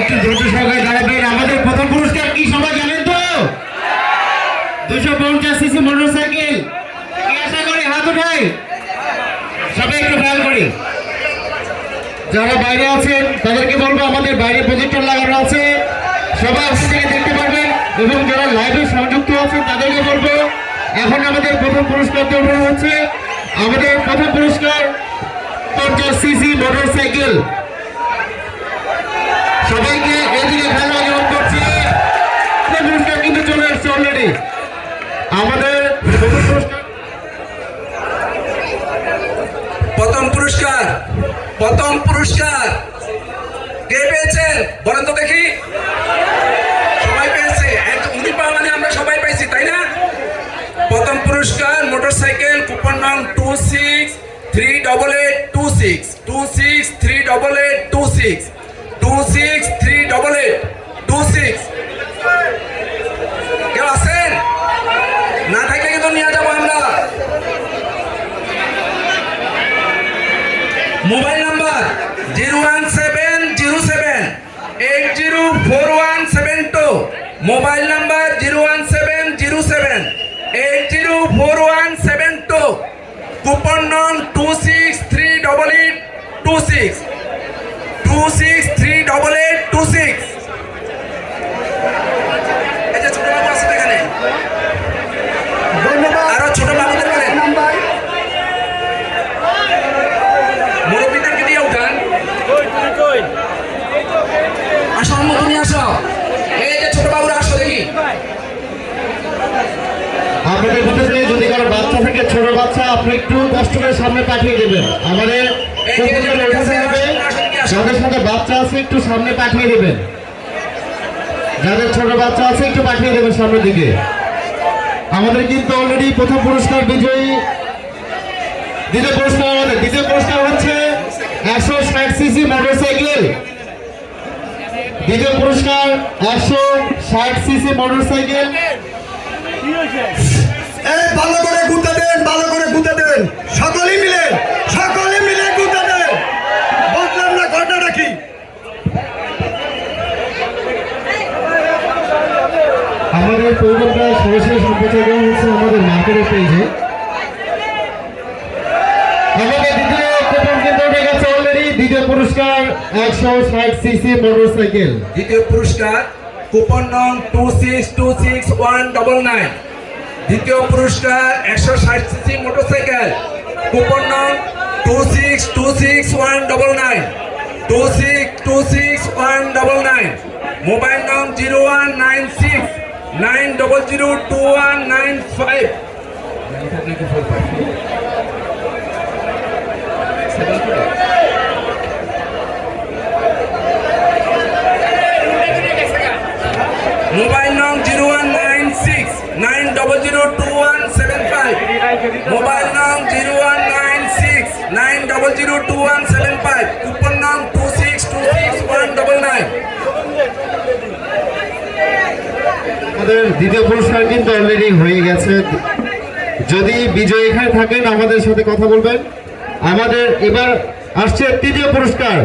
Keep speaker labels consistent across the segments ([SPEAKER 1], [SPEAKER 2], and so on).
[SPEAKER 1] একটু ধৈর্য সহকারে দাঁড়াবেন আমাদের প্রথম পুরস্কার কি সবাই জানেন তো? দুশো পঞ্চাশ সিসি মোটর সাইকেল আশা করি? হাত উঠাই। সবাই একটু খেয়াল করি। যারা বাইরে আছেন, তাদেরকে বলব, আমাদের বাইরে প্রজেক্টর লাগানো আছে। সবাই থেকে দেখতে পারবেন। এবং যারা লাইভে সংযুক্ত আছেন, তাদেরকে বলব, এখন আমাদের প্রথম পুরস্কার দেওয়া হচ্ছে আমাদের প্রথম পুরস্কার পঞ্চাশ সিসি মোটর সাইকেল সবাইকে এদিকে খেলা অনুরোধ করছি। পুরস্কার কিন্তু চলে এসছে অলরেডি আমাদের প্রথম পুরস্কার।
[SPEAKER 2] প্রথম পুরস্কার কে পেয়েছেন? বলেন তো দেখি। সবাই পেয়েছে। এক- উনি পাওয়া মানে আমরা সবাই পেয়েছি, তাই না? প্রথম পুরস্কার, মোটরসাইকেল, কুপন নং two six three double eight two six two six three double eight two six six three double eight two six কেউ আছেন না থাকলে কিন্তু নিয়ে যাব আমরা। Mobile number zero one seven, zero seven, eight zero four one seven two. Mobile number zero one seven, zero seven, eight zero four one seven two. Coupon নং two six three double eight two six two six three double eight two six এই যে ছোট বাবু আছে তো এখানে আরও ছোট বাবুদের বলেন মুরব্বীদেরকে দিয়ে উঠান। আসো আম্মু তুমি আসো। এই যে ছোট বাবুরা আসো দেখি।
[SPEAKER 1] আপনাদের ভিতরে যদি কারও বাচ্চা থেকে ছোট বাচ্চা আপনি একটু কষ্ট করে সামনে পাঠিয়ে দেবেন। আমাদের যাদের সাথে বাচ্চা আছে, একটু সামনে পাঠিয়ে দেবেন। যাদের ছোট বাচ্চা আছে, একটু পাঠিয়ে দেবেন সামনের দিকে। আমাদের কিন্তু অলরেডি প্রথম পুরস্কার বিজয়ী। দ্বিতীয় পুরস্কার আমাদের। দ্বিতীয় পুরস্কার হচ্ছে একশো ষাট সিসি মোটরসাইকেল। দ্বিতীয় পুরস্কার একশো ষাট সিসি মোটরসাইকেল।
[SPEAKER 3] ভালো করে গুঁতে দেন, ভালো করে গুঁতে দেন। সকলেই মিলে সকলে মিলে গুঁতে দেন বুঝলাম না ঘটনাটা কি
[SPEAKER 1] আমাদের প্রোগ্রামটা সরাসরি সম্প্রচার করা হচ্ছে আমাদের মার্কেটের পেজে দ্বিতীয় দ্বিতীয় একশো ষাট সিসি মোটরসাইকেল
[SPEAKER 2] দ্বিতীয় two six two six one double nine দ্বিতীয় একশো ষাট কুপন নং two six two six one double nine two six two six one double nine mobile নং zero one nine six nine double zero two one nine five mobile
[SPEAKER 1] দ্বিতীয় পুরস্কার কিন্তু already হয়ে গেছে। যদি বিজয় এখানে থাকেন, আমাদের সাথে কথা বলবেন। আমাদের এবার আসছে তৃতীয় পুরস্কার।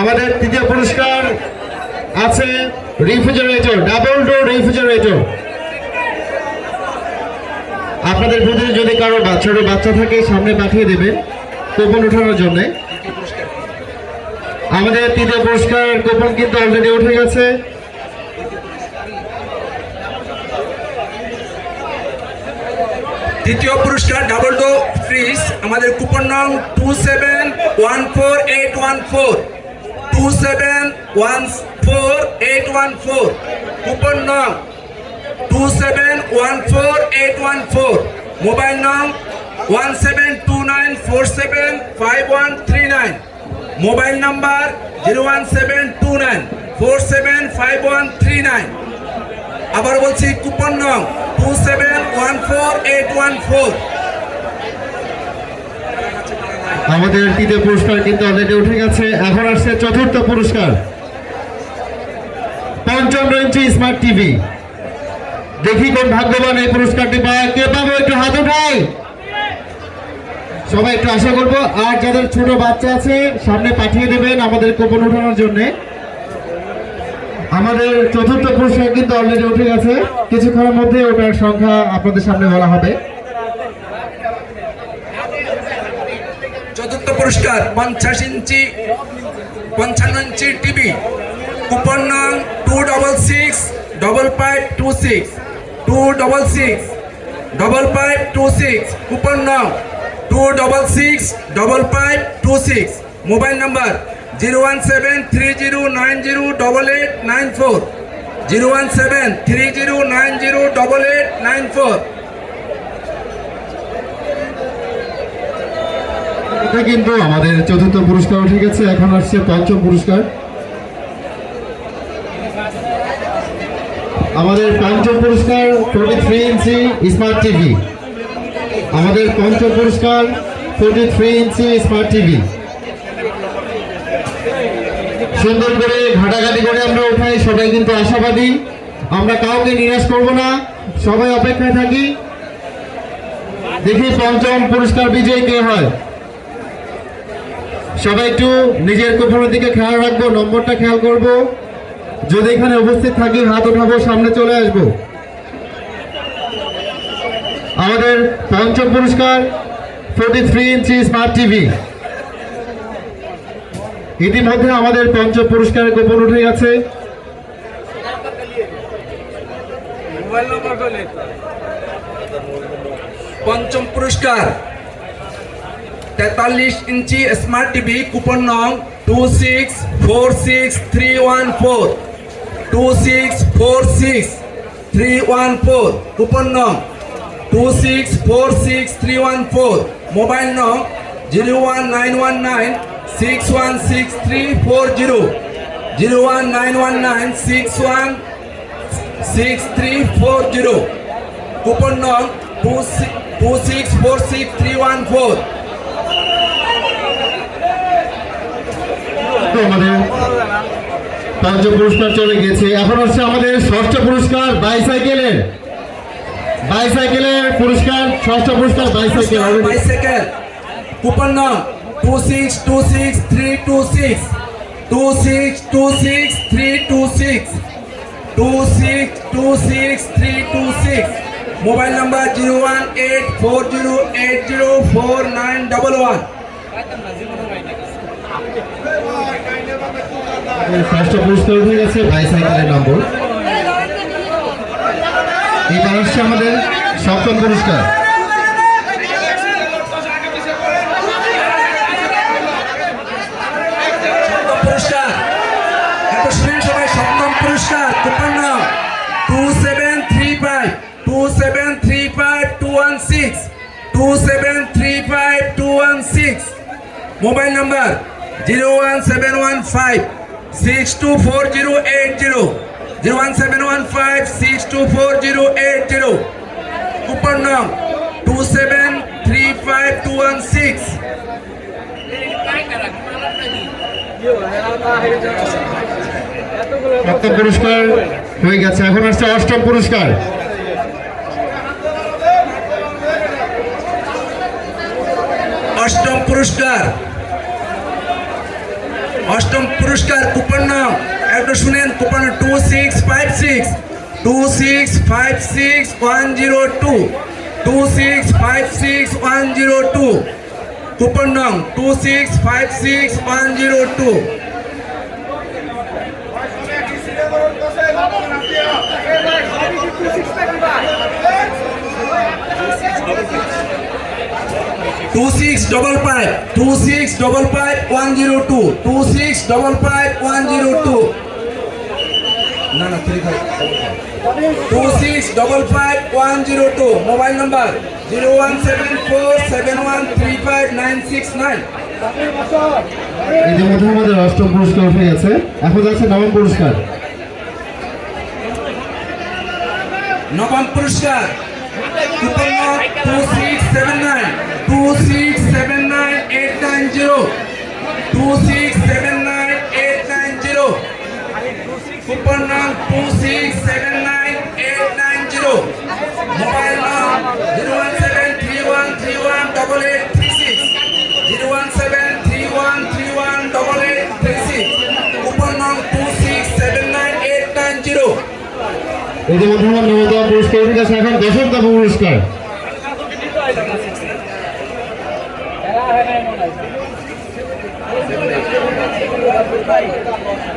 [SPEAKER 1] আমাদের তৃতীয় পুরস্কার আছে রিফ্রিজারেটর ডাবল ডোর রিফ্রিজারেটর আপনাদের ভিতরে যদি কারও ছোট বাচ্চা থাকে, সামনে পাঠিয়ে দেবেন কোপন ওঠানোর জন্য। আমাদের তৃতীয় পুরস্কার কোপন কিন্তু অলরেডি উঠে গেছে।
[SPEAKER 2] দ্বিতীয় পুরস্কার ডাবল ডো ফ্রিজ, আমাদের কুপন নং two seven one four eight one four two seven one four eight one four coupon নং two seven one four eight one four mobile নং one seven two nine four seven five one three nine mobile number zero one seven two nine four seven five one three nine আবার বলছি coupon নং two seven one four eight one four
[SPEAKER 1] আমাদের তৃতীয় পুরস্কার কিন্তু already উঠে গেছে। এখন আসছে চতুর্থ পুরস্কার। পঞ্চম রয়েছে স্মার্ট টিভি দেখি কোন ভাগ্যবান এই পুরস্কারটি পায়। কে পাবো? একটু হাত উঠাই। সবাই একটু আশা করব। আর যাদের ছোট বাচ্চা আছে, সামনে পাঠিয়ে দেবেন আমাদের কোপন উঠানোর জন্য। আমাদের চতুর্থ পুরস্কার কিন্তু অলরেডি উঠে গেছে। কিছুক্ষণের মধ্যে ওটার সংখ্যা আপনাদের সামনে বলা হবে।
[SPEAKER 2] চতুর্থ পুরস্কার পঞ্চাশ ইঞ্চি, পঞ্চান্ন ইঞ্চি টিভি। কুপন নং two double six, double five two six, two double six, double five two six. Coupon নং two double six, double five two six. Mobile number zero one seven three zero nine zero double eight nine four zero one seven three zero nine zero double eight nine four
[SPEAKER 1] এটা কিন্তু আমাদের চতুর্থ পুরস্কার উঠে গেছে এখন আসছে পঞ্চম পুরস্কার। আমাদের পঞ্চম পুরস্কার forty three inch smart TV আমাদের পঞ্চম পুরস্কার forty three inch smart TV সুন্দর করে ঘাটাঘাটি করে আমরা উঠাই সবাই কিন্তু আশাবাদী। আমরা কাউকে নিরাশ করব না, সবাই অপেক্ষায় থাকি। দেখি পঞ্চম পুরস্কার বিজয়ী কে হয়। সবাই একটু নিজের কুপনের দিকে খেয়াল রাখব, নম্বরটা খেয়াল করব। যদি এখানে উপস্থিত থাকি, হাত উঠাবো সামনে চলে আসব। আমাদের পঞ্চম পুরস্কার forty three inch smart TV ইতিমধ্যে আমাদের পঞ্চম পুরস্কারের গোপন উঠে গেছে।
[SPEAKER 2] পঞ্চম পুরস্কার। তেতাল্লিশ ইঞ্চি স্মার্ট টিভি, কুপন নং two six four six three one four two six four six three one four coupon নং two six four six three one four mobile নং zero one nine one nine six one six three four zero zero one nine one nine six one six three four zero coupon নং two two six four six three one four
[SPEAKER 1] তো আমাদের পঞ্চম পুরস্কার চলে গেছে। এখন হচ্ছে আমাদের ষষ্ঠ পুরস্কার বাইসাইকেলের বাইসাইকেলের পুরস্কার ষষ্ঠ পুরস্কার বাইসাইকেল।
[SPEAKER 2] বাইসাইকেল। কুপন নং two six two six three two six two six two six three two six two six two six three two six mobile number zero one eight four zero eight zero four nine double one
[SPEAKER 1] ষষ্ঠ পুরস্কার উঠে গেছে বাইসাইকেলের নম্বর এবার হচ্ছে আমাদের সপ্তম পুরস্কার।
[SPEAKER 2] Mobile number zero one seven one five six two four zero eight zero. Zero one seven one five six two four zero eight zero. Coupon নাম two seven three five two one six.
[SPEAKER 1] সপ্তম পুরস্কার হয়ে গেছে। এখন আসছে অষ্টম পুরস্কার।
[SPEAKER 2] অষ্টম পুরস্কার। অষ্টম পুরস্কার কুপন নাম। একটু শুনেন, coupon two six five six two six five six one zero two two six five six one zero two coupon নাম two six five six one zero two two six double five two six double five one zero two two six double five one zero two না না three five two six double five one zero two mobile number zero one seven four seven one three five nine six nine
[SPEAKER 1] ইতিমধ্যে আমাদের অষ্টম পুরস্কার উঠে গেছে এখন যাচ্ছে নবম পুরস্কার।
[SPEAKER 2] নবম পুরস্কার। two six seven nine two six seven nine eight nine zero. two six seven nine eight nine zero. Coupon nang two six seven
[SPEAKER 1] ইতিমধ্যে নবতম পুরস্কার গেছে এখন দশমতম পুরস্কার।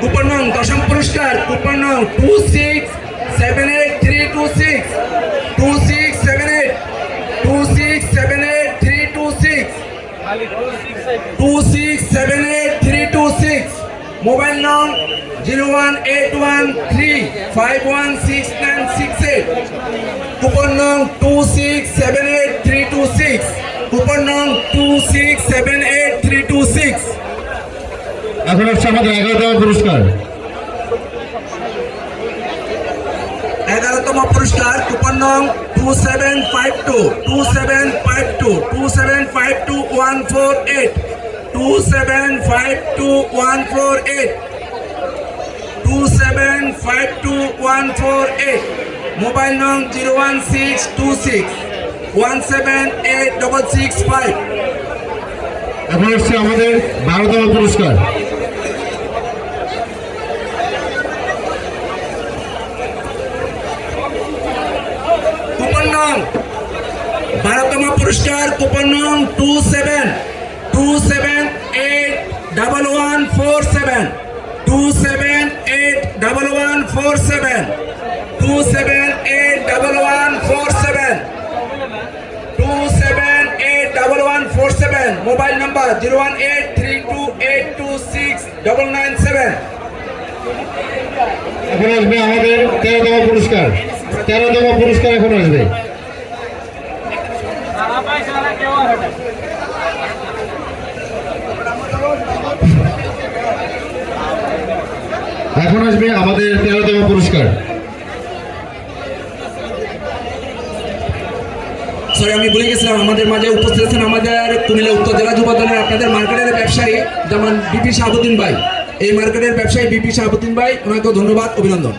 [SPEAKER 2] কুপন নং দশম পুরস্কার coupon two six one three five one six nine six eight coupon নং two six seven eight three two six coupon নং two six seven eight three two six
[SPEAKER 1] এখন হচ্ছে আমাদের এগারোতম পুরস্কার।
[SPEAKER 2] এগারোতম পুরস্কার কুপন নং two seven five two two seven five two two seven five two one four eight two seven five two one four eight two seven five two one four eight mobile নং zero one six two six one seven eight double six five
[SPEAKER 1] এখন হচ্ছে আমাদের বারোতম পুরস্কার।
[SPEAKER 2] Coupon নং বারোতম পুরস্কার coupon নং two seven two seven eight double one four seven two seven double one four seven two seven eight double one four seven two seven eight double one four seven mobile number zero one eight three two eight two six double nine seven
[SPEAKER 1] এখন আসবে আমাদের তেরোতম পুরস্কার। তেরোতম পুরস্কার এখন আসবে। এখন আসবে আমাদের তেরোতম পুরস্কার।
[SPEAKER 2] সরি আমি ভুলে গেছিলাম আমাদের মাঝে উপস্থিত আছেন আমাদের কুমিল্লা উত্তর জেলা যুব দলের আপনাদের মার্কেটের ব্যবসায়ী যেমন বিপি শাহাবুদ্দিন ভাই। এই মার্কেটের ব্যবসায়ী বিপি শাহাবুদ্দিন ভাই ওনাকে ধন্যবাদ অভিনন্দন।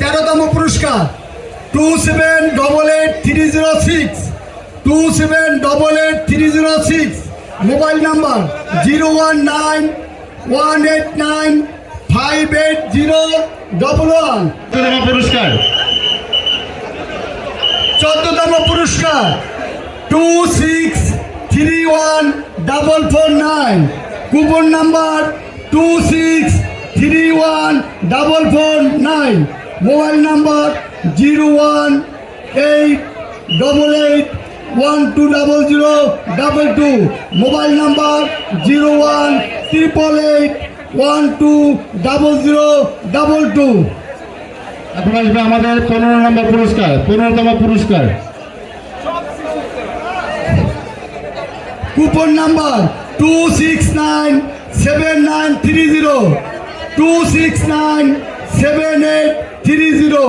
[SPEAKER 3] তেরোতম পুরস্কার two seven double eight three zero six two seven double eight three zero six. Mobile number zero one nine one eight nine five eight zero double one.
[SPEAKER 1] পুরস্কার।
[SPEAKER 3] চোদ্দতম পুরস্কার two six three one double four nine. Coupon number two six three one double four nine. Mobile number zero one eight double eight one two double zero double two mobile number zero one triple eight one two double zero double two
[SPEAKER 1] এখন আসবে আমাদের পনেরো নম্বর পুরস্কার পনেরোতম পুরস্কার।
[SPEAKER 3] Coupon number two six nine seven nine three zero two six nine seven eight three zero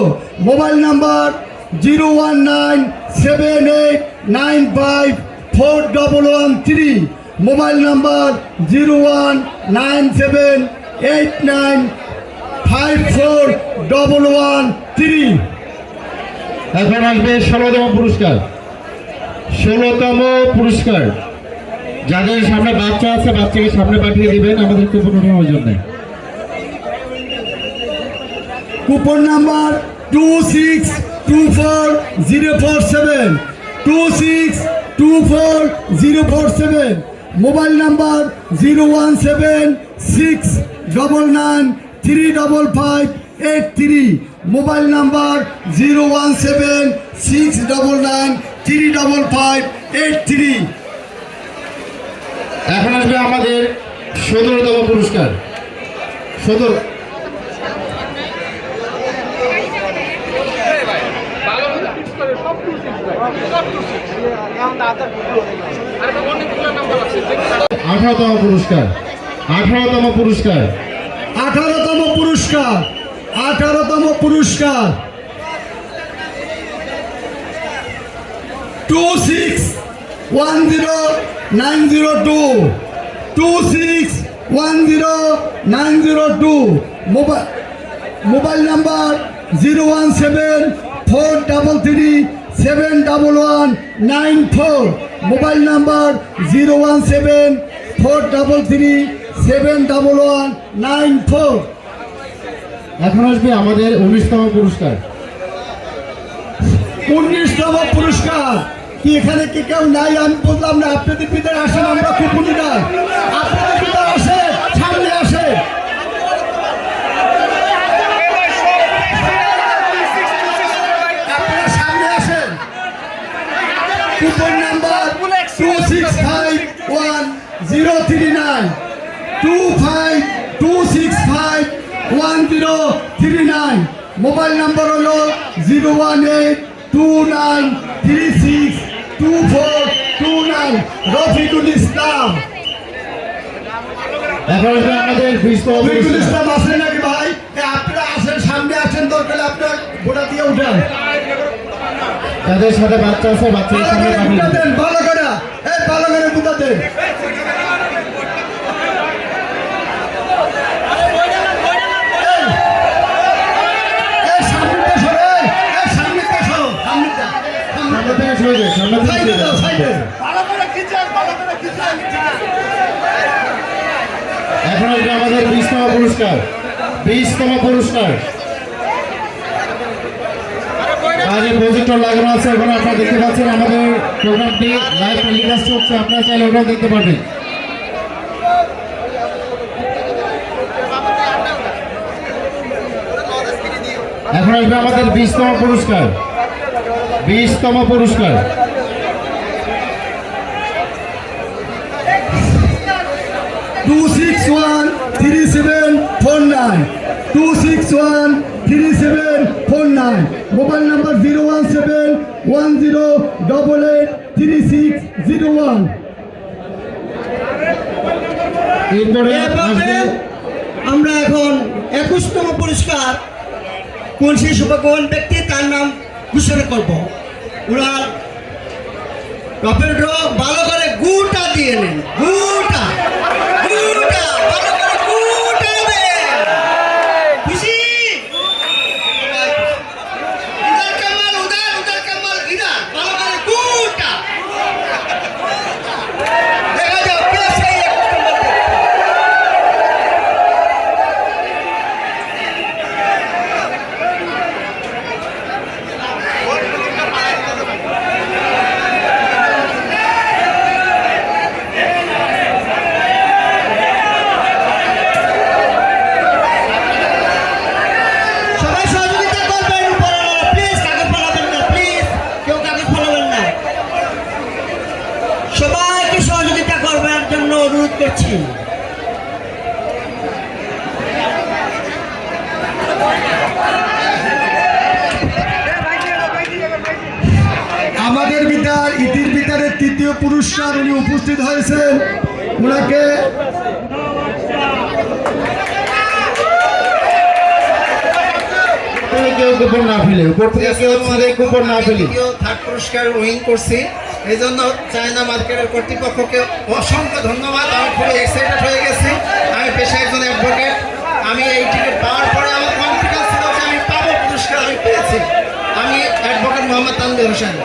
[SPEAKER 3] mobile number zero one nine seven eight nine five four double one three mobile number zero one nine seven eight nine five four double one three.
[SPEAKER 1] এখন আসবে ষোলোতম পুরস্কার। ষোলোতম পুরস্কার। যাদের সামনে বাচ্চা আছে বাচ্চাকে সামনে পাঠিয়ে দিবেন আমাদের কুপন ওঠানোর জন্য।
[SPEAKER 3] Coupon number two six two four zero four seven. Two six two four zero four seven mobile number zero one seven six double nine three double five eight three mobile number zero one seven six double nine three double five eight three
[SPEAKER 1] এখন আসবে আমাদের সতেরোতম পুরস্কার। সতেরো আঠারোতম পুরস্কার। আঠারোতম পুরস্কার।
[SPEAKER 3] আঠারোতম পুরস্কার। আঠারোতম পুরস্কার। Two six one zero nine zero two two six one zero nine zero two mobile mobile number zero one seven four double three seven double one nine four mobile number zero one seven four double three seven double one nine four
[SPEAKER 1] এখন আসবে আমাদের উনিশতম পুরস্কার।
[SPEAKER 3] উনিশতম পুরস্কার। কি এখানে কি কেউ নাই? আমি বললাম না আপনাদের ভিতরে আসেন আমরা কুপুনি নাই আপনাদের ভিতরে আসে সামনে আসে আপনারা সামনে আসেন coupon number two six five one zero three nine two five two six five one zero three nine mobile number হলো zero one eight two nine three six two four two nine Rafiqul Islam.
[SPEAKER 1] এখন আমাদের
[SPEAKER 3] রফিকুল
[SPEAKER 1] পুরস্কার
[SPEAKER 3] ইসলাম আসেন নাকি ভাই? আপনারা আসেন সামনে আসেন দরকার আপনার গোটা দিয়ে উঠেন।
[SPEAKER 1] যাদের সাথে বাচ্চা আছে বাচ্চাদের
[SPEAKER 3] করে
[SPEAKER 1] পাঠিয়ে দিন।
[SPEAKER 3] ভালো করে এই ভালো করে বুঝা দেন
[SPEAKER 1] সামনে সামনে। এখন আমাদের বিশতম পুরস্কার বিশতম পুরস্কার। আজ প্রজেক্টর লাগানো আছে, ওখানে আপনারা দেখতে পাচ্ছেন আমাদের প্রোগ্রামটি লাইভ টেলিকাস্ট হচ্ছে, আপনারা চাইলে ওটাও দেখতে পারবেন। এখন আসবে আমাদের বিশতম পুরস্কার বিশতম পুরস্কার।
[SPEAKER 3] Two six one three seven four nine two six one three seven four nine. Mobile number zero one seven one zero double eight three six zero one.
[SPEAKER 1] এরপরে
[SPEAKER 4] আমরা এখন একুশতম পুরস্কার কোন সেই শুভকোন ব্যক্তি তার নাম ঘোষণা করব। ওনার টপের ভালো করে গুটা দিয়ে নেন গুটা ভালো করে গুটা দেন খুশি ইধার কামাল উধার উধার কামাল ইধার ভালো করে গুটা দেখা যাও কে সেই একুশতম ব্যক্তি। সবাই সহযোগিতা করবেন প্লিজ কাগজ ফলাবেন না প্লিজ কেউ কাগজ ফলাবেন না সবাইকে সহযোগিতা করবার জন্য অনুরোধ করছি
[SPEAKER 3] আমাদের বিদ্যার ইতির বিদ্যারের তৃতীয় পুরস্কার উনি উপস্থিত হয়েছেন। ওনাকে
[SPEAKER 1] কেউ না ফেলে উপর থেকে কেউ ছিঁড়ে না ফেলি
[SPEAKER 4] থার্ড পুরস্কার উইন করছি এই জন্য চায়না মার্কেটের কর্তৃপক্ষকে অসংখ্য ধন্যবাদ। আমি খুবই এক্সাইটেড হয়ে গেছি। আমি পেশা একজন অ্যাডভোকেট আমি এই টিকিট পাওয়ার পরে আমার কনফিডেন্স ছিল যে আমি পাবো পুরস্কার আমি পেয়েছি। আমি অ্যাডভোকেট মোহাম্মদ তানভীর হোসেন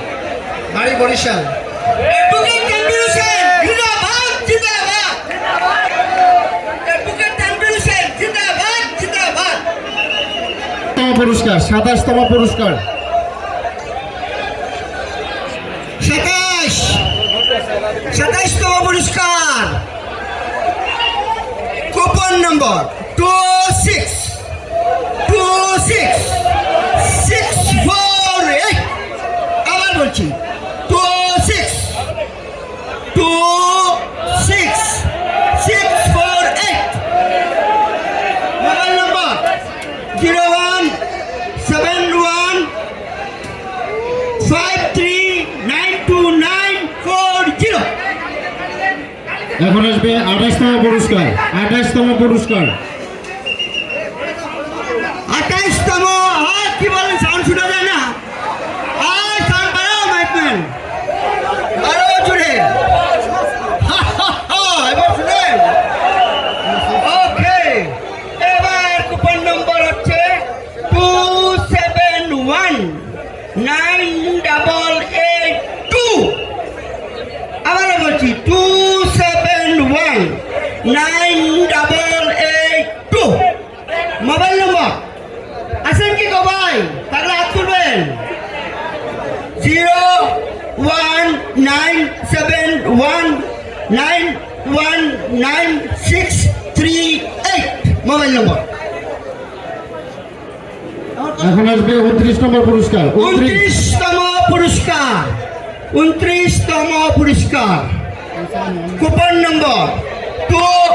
[SPEAKER 4] বাড়ি বরিশাল।
[SPEAKER 1] পুরস্কার সাতাশতম পুরস্কার।
[SPEAKER 4] সাতাশ সাতাশতম পুরস্কার। Coupon number two six two six six four eight আবার বলছি two six two six six four eight mobile number zero one, seven one, five three nine two nine four zero.
[SPEAKER 1] এখন আসবে আঠাশতম পুরস্কার আঠাশতম পুরস্কার।
[SPEAKER 4] Nine double eight two. Mobile number. আছেন কি কবাই ভাই? তাহলে হাত তুলবেন। Zero one nine seven one nine one nine six three eight. Mobile number.
[SPEAKER 1] এখন আসবে উনত্রিশ নম্বর পুরস্কার।
[SPEAKER 4] উনত্রিশতম পুরস্কার। উনত্রিশতম পুরস্কার। Coupon number. টু